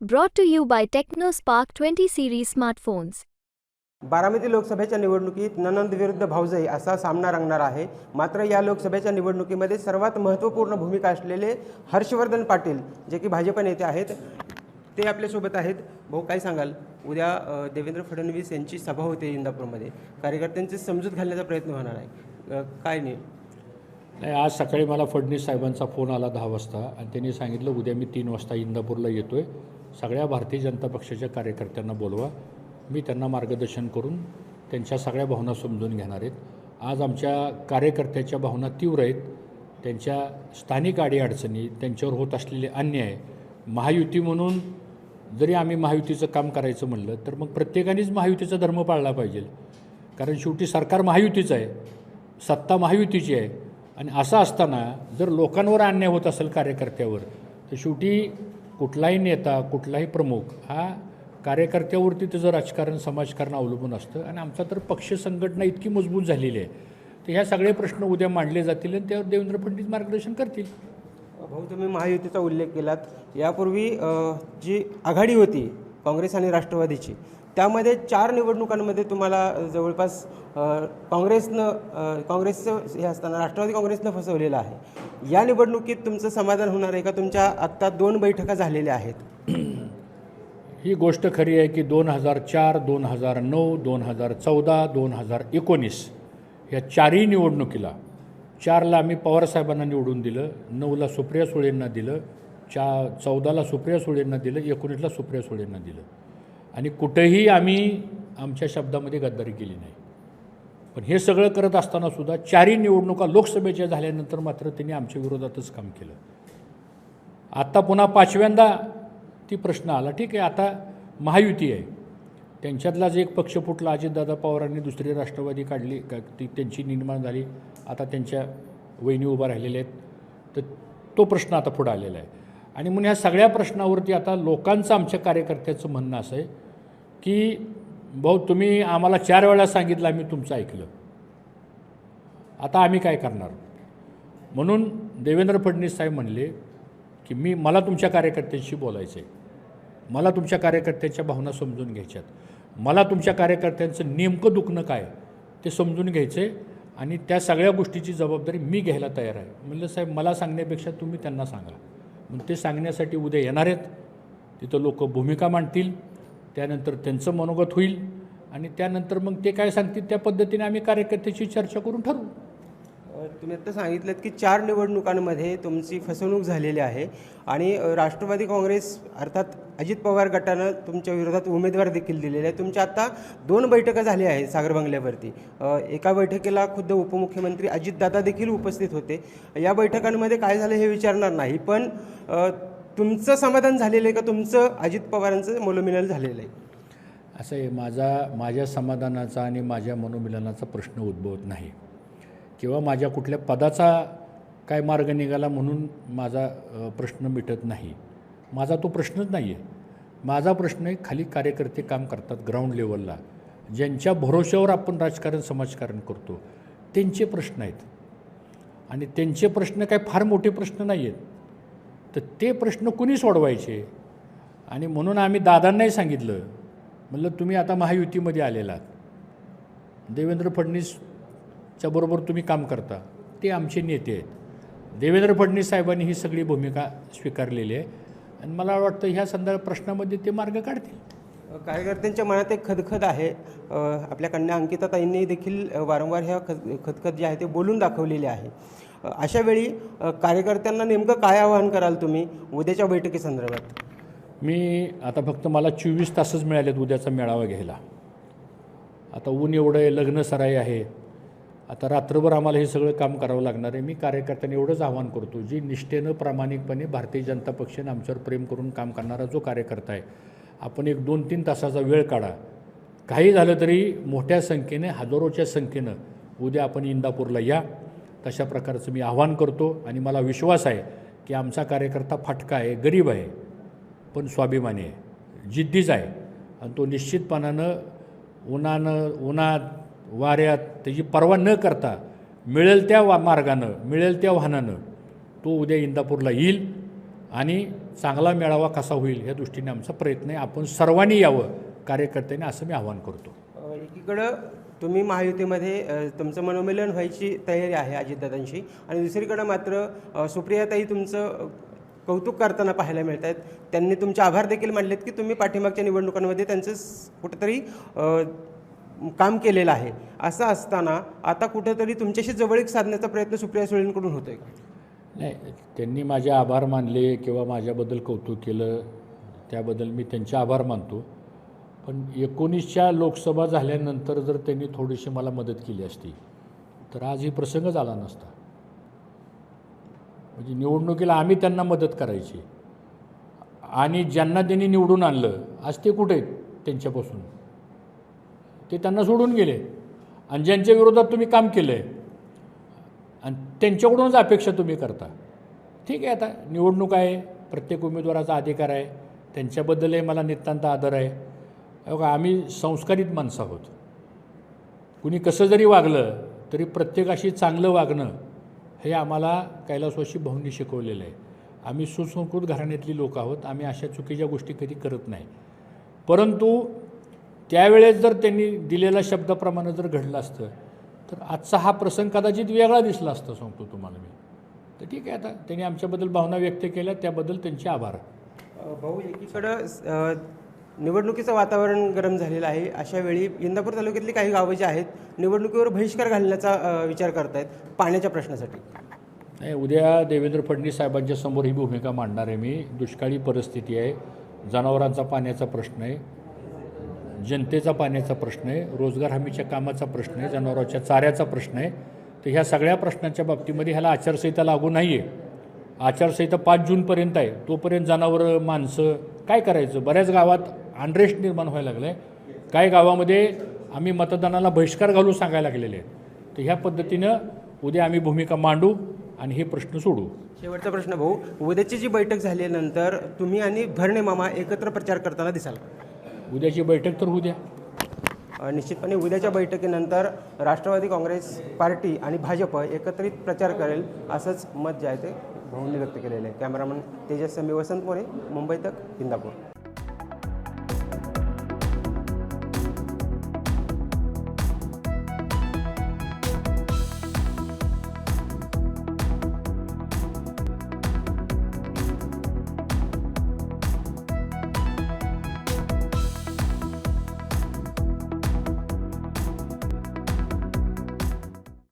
Brought to you by TechnoSpark 20 series smartphones. Baramati लोकसभेच्या निवडणुकीत ननंद विरुद्ध भाऊजाई असा सामना रंगणार आहे. मात्र या लोकसभेच्या निवडणुकीमध्ये सर्वात महत्त्वपूर्ण भूमिका असलेले हर्षवर्धन पाटील जे की भाजप नेते आहेत ते आपल्यासोबत आहेत. भाऊ काय सांगाल? उद्या देवेंद्र फडणवीस यांची सभा होते इंदापूरमध्ये. कार्यकर्त्यांची समजूत घालण्याचा प्रयत्न होणार आहे. काय नाही नाही आज सकाळी मला फडणवीस साहेबांचा फोन आला दहा वाजता. आणि त्यांनी सांगितलं उद्या मी तीन वाजता इंदापूरला येतो आहे सगळ्या भारतीय जनता पक्षाच्या कार्यकर्त्यांना बोलवा. मी त्यांना मार्गदर्शन करून त्यांच्या सगळ्या भावना समजून घेणार आहेत. आज आमच्या कार्यकर्त्याच्या भावना तीव्र आहेत. त्यांच्या स्थानिक अडीअडचणी त्यांच्यावर होत असलेले अन्याय महायुती म्हणून जरी आम्ही महायुतीचं काम करायचं म्हणलं तर मग प्रत्येकानेच महायुतीचा धर्म पाळला पाहिजे. कारण शेवटी सरकार महायुतीचं आहे सत्ता महायुतीची आहे. आणि असं असताना जर लोकांवर अन्याय होत असेल कार्यकर्त्यावर तर शेवटी कुठलाही नेता कुठलाही प्रमुख हा कार्यकर्त्यावरती त्याचं राजकारण समाजकारण अवलंबून असतं. आणि आमचा तर पक्ष संघटना इतकी मजबूत झालेली आहे. तर ह्या सगळे प्रश्न उद्या मांडले जातील आणि त्यावर देवेंद्र फडणवीस मार्गदर्शन करतील. भाऊ तुम्ही महायुतीचा उल्लेख केलात. यापूर्वी जी आघाडी होती काँग्रेस आणि राष्ट्रवादीची त्यामध्ये चार निवडणुकांमध्ये तुम्हाला जवळपास काँग्रेसनं काँग्रेसचं हे असताना राष्ट्रवादी काँग्रेसनं फसवलेलं आहे. या निवडणुकीत तुमचं समाधान होणार आहे का? तुमच्या आत्ता दोन बैठका झालेल्या आहेत. ही गोष्ट खरी आहे की दोन हजार चार दोन हजार नऊ दोन हजार चौदा दोन हजार एकोणीस या चारही निवडणुकीला चारला आम्ही पवारसाहेबांना निवडून दिलं नऊला सुप्रिया सुळेंना दिलं चा चौदाला सुप्रिया सुळेंना दिलं एकोणीसला सुप्रिया सुळेंना दिलं. आणि कुठेही आम्ही आमच्या शब्दामध्ये गद्दारी केली नाही. पण हे सगळं करत असताना सुद्धा चारही निवडणुका लोकसभेच्या झाल्यानंतर मात्र त्यांनी आमच्या विरोधातच काम केलं. आत्ता पुन्हा पाचव्यांदा ती प्रश्न आला. ठीक आहे आता महायुती आहे. त्यांच्यातलाच एक पक्ष फुटला. अजितदादा पवारांनी दुसरी राष्ट्रवादी काढली. का ती त्यांची निर्माण झाली. आता त्यांच्या वहिनी उभा राहिलेल्या आहेत. तर तो प्रश्न आता पुढं आलेला आहे. आणि म्हणून ह्या सगळ्या प्रश्नावरती आता लोकांचं आमच्या कार्यकर्त्याचं म्हणणं असं आहे की भाऊ तुम्ही आम्हाला चार वेळा सांगितलं आम्ही तुमचं ऐकलं. आता आम्ही काय करणार? म्हणून देवेंद्र फडणवीस साहेब म्हणले की मी मला तुमच्या कार्यकर्त्यांशी बोलायचं आहे मला तुमच्या कार्यकर्त्यांच्या भावना समजून घ्यायच्यात. मला तुमच्या कार्यकर्त्यांचं नेमकं दुखणं काय ते समजून घ्यायचं आहे आणि त्या सगळ्या गोष्टीची जबाबदारी मी घ्यायला तयार आहे. म्हणलं साहेब मला सांगण्यापेक्षा तुम्ही त्यांना सांगा. मग ते सांगण्यासाठी उद्या येणार आहेत. तिथं लोक भूमिका मांडतील. त्यानंतर त्यांचं मनोगत होईल आणि त्यानंतर मग ते काय सांगतील त्या पद्धतीने आम्ही कार्यकर्त्याशी चर्चा करून ठरवू. तुम्ही आता सांगितलं की चार निवडणुकांमध्ये तुमची फसवणूक झालेली आहे आणि राष्ट्रवादी काँग्रेस अर्थात अजित पवार गटानं तुमच्या विरोधात उमेदवार देखील दिलेले आहे तुमच्या आता दोन बैठका झाल्या आहेत सागर बंगल्यावरती. एका बैठकीला खुद्द उपमुख्यमंत्री अजितदादा देखील उपस्थित होते. या बैठकांमध्ये काय झालं हे विचारणार नाही पण तुमचं समाधान झालेलं आहे का? तुमचं अजित पवारांचं मनोमिलन झालेलं आहे? असं आहे माझा माझ्या समाधानाचा आणि माझ्या मनोमिलनाचा प्रश्न उद्भवत नाही. किंवा माझ्या कुठल्या पदाचा काय मार्ग निघाला म्हणून माझा प्रश्न मिटत नाही. माझा तो प्रश्नच नाही आहे. माझा प्रश्न आहे खाली कार्यकर्ते काम करतात ग्राउंड लेवलला ज्यांच्या भरोश्यावर आपण राजकारण समाजकारण करतो त्यांचे प्रश्न आहेत. आणि त्यांचे प्रश्न काय फार मोठे प्रश्न नाही आहेत तर ते प्रश्न कुणी सोडवायचे? आणि म्हणून आम्ही दादांनाही सांगितलं. म्हणलं तुम्ही आता महायुतीमध्ये आलेलात देवेंद्र फडणवीसच्या बरोबर तुम्ही काम करता. ते आमचे नेते आहेत. देवेंद्र फडणवीस साहेबांनी ही सगळी भूमिका स्वीकारलेली आहे. आणि मला वाटतं ह्या संदर्भ प्रश्नामध्ये ते मार्ग काढतील. कार्यकर्त्यांच्या मनात एक खदखद आहे. आपल्या कन्या अंकिताताईंनी देखील वारंवार ह्या खद खदखद जे आहे ते बोलून दाखवलेले आहे. अशावेळी अशा वेळी कार्यकर्त्यांना नेमकं काय आवाहन कराल तुम्ही उद्याच्या बैठकीसंदर्भात मी आता फक्त मला चोवीस तासच मिळालेत उद्याचा मेळावा घ्यायला. आता ऊन एवढं आहे लग्न सराई आहे. आता रात्रभर आम्हाला हे सगळं काम करावं लागणार आहे. मी कार्यकर्त्यांना एवढंच आवाहन करतो जी निष्ठेनं प्रामाणिकपणे भारतीय जनता पक्षाने आमच्यावर प्रेम करून काम करणारा जो कार्यकर्ता आहे आपण एक दोन तीन तासाचा वेळ काढा. काही झालं तरी मोठ्या संख्येने हजारोच्या संख्येनं उद्या आपण इंदापूरला या. तशा प्रकारचं मी आवाहन करतो आणि मला विश्वास आहे की आमचा कार्यकर्ता फाटका आहे गरीब आहे पण स्वाभिमानी आहे जिद्दीच आहे. आणि तो निश्चितपणानं उन्हानं उन्हात वाऱ्यात त्याची पर्वा न करता मिळेल त्या वा मार्गानं मिळेल त्या वाहनानं तो उद्या इंदापूरला येईल आणि चांगला मेळावा कसा होईल या दृष्टीने आमचा प्रयत्न आहे. आपण सर्वांनी यावं कार्यकर्त्यांनी असं मी आवाहन करतो. एकीकडं तुम्ही महायुतीमध्ये तुमचं मनोमिलन व्हायची तयारी आहे अजितदादांशी. आणि दुसरीकडं मात्र सुप्रियाताई तुमचं कौतुक करताना पाहायला मिळत आहेत त्यांनी तुमचे आभार देखील मानलेत की तुम्ही पाठीमागच्या निवडणुकांमध्ये त्यांचं कुठंतरी काम केलेलं आहे. असं असताना आता कुठंतरी तुमच्याशी जवळीक साधण्याचा प्रयत्न सुप्रिया सुळेंकडून होतो आहे नाही त्यांनी माझे आभार मानले किंवा माझ्याबद्दल कौतुक केलं त्याबद्दल मी त्यांचे आभार मानतो. पण एकोणीसच्या लोकसभा झाल्यानंतर जर त्यांनी थोडीशी मला मदत केली असती तर आज ही प्रसंगच आला नसता. म्हणजे निवडणुकीला आम्ही त्यांना मदत करायची. आणि ज्यांना त्यांनी निवडून आणलं आज ते कुठे आहेत त्यांच्यापासून? ते त्यांना सोडून गेले. आणि ज्यांच्या विरोधात तुम्ही काम केलं आहे आणि त्यांच्याकडूनच अपेक्षा तुम्ही करता. ठीक आहे आता निवडणूक आहे प्रत्येक उमेदवाराचा अधिकार आहे त्यांच्याबद्दलही मला नितांत आदर आहे. बघा आम्ही संस्कारित माणसं आहोत. कुणी कसं जरी वागलं तरी प्रत्येकाशी चांगलं वागणं हे आम्हाला कैलासवाशी भाऊंनी शिकवलेलं आहे. आम्ही सुसंस्कृत घराण्यातली लोक आहोत आम्ही अशा चुकीच्या गोष्टी कधी करत नाही. परंतु त्यावेळेस जर त्यांनी दिलेल्या शब्दाप्रमाणे जर घडलं असतं तर आजचा हा प्रसंग कदाचित वेगळा दिसला असता सांगतो तुम्हाला मी. तर ठीक आहे आता त्यांनी आमच्याबद्दल भावना व्यक्त केल्या त्याबद्दल त्यांचे आभार. भाऊ एकीकडं निवडणुकीचं वातावरण गरम झालेलं आहे. अशा वेळी इंदापूर तालुक्यातली काही गावं जी आहेत निवडणुकीवर बहिष्कार घालण्याचा विचार विचार करतायत पाण्याच्या प्रश्नासाठी. नाही उद्या देवेंद्र फडणवीस साहेबांच्या समोर ही भूमिका मांडणार आहे मी. दुष्काळी परिस्थिती आहे. जनावरांचा पाण्याचा प्रश्न आहे. जनतेचा पाण्याचा प्रश्न आहे. रोजगार हमीच्या कामाचा प्रश्न आहे. जनावरांच्या चाऱ्याचा प्रश्न आहे. तर ह्या सगळ्या प्रश्नांच्या बाबतीमध्ये ह्याला आचारसंहिता लागू नाही आहे आचारसंहिता पाच जूनपर्यंत आहे. तोपर्यंत जनावरं माणसं काय करायचं? बऱ्याच गावात अनरेस्ट निर्माण व्हायला लागलं. आहे काही गावामध्ये आम्ही मतदानाला बहिष्कार घालू सांगायला लागलेले आहेत तर ह्या पद्धतीनं उद्या आम्ही भूमिका मांडू आणि हे प्रश्न सोडू. शेवटचा प्रश्न भाऊ उद्याची जी बैठक झाल्यानंतर तुम्ही आणि भरणे मामा एकत्र प्रचार करताना दिसाल. उद्याची बैठक तर होऊ द्या. अ, निश्चितपणे उद्याच्या बैठकीनंतर राष्ट्रवादी काँग्रेस पार्टी आणि भाजप एकत्रित प्रचार करेल असंच मत जे आहे ते भाऊंनी व्यक्त केलेलं आहे. कॅमेरामन तेजस समी वसंत मोरे मुंबई तक इंदापूर.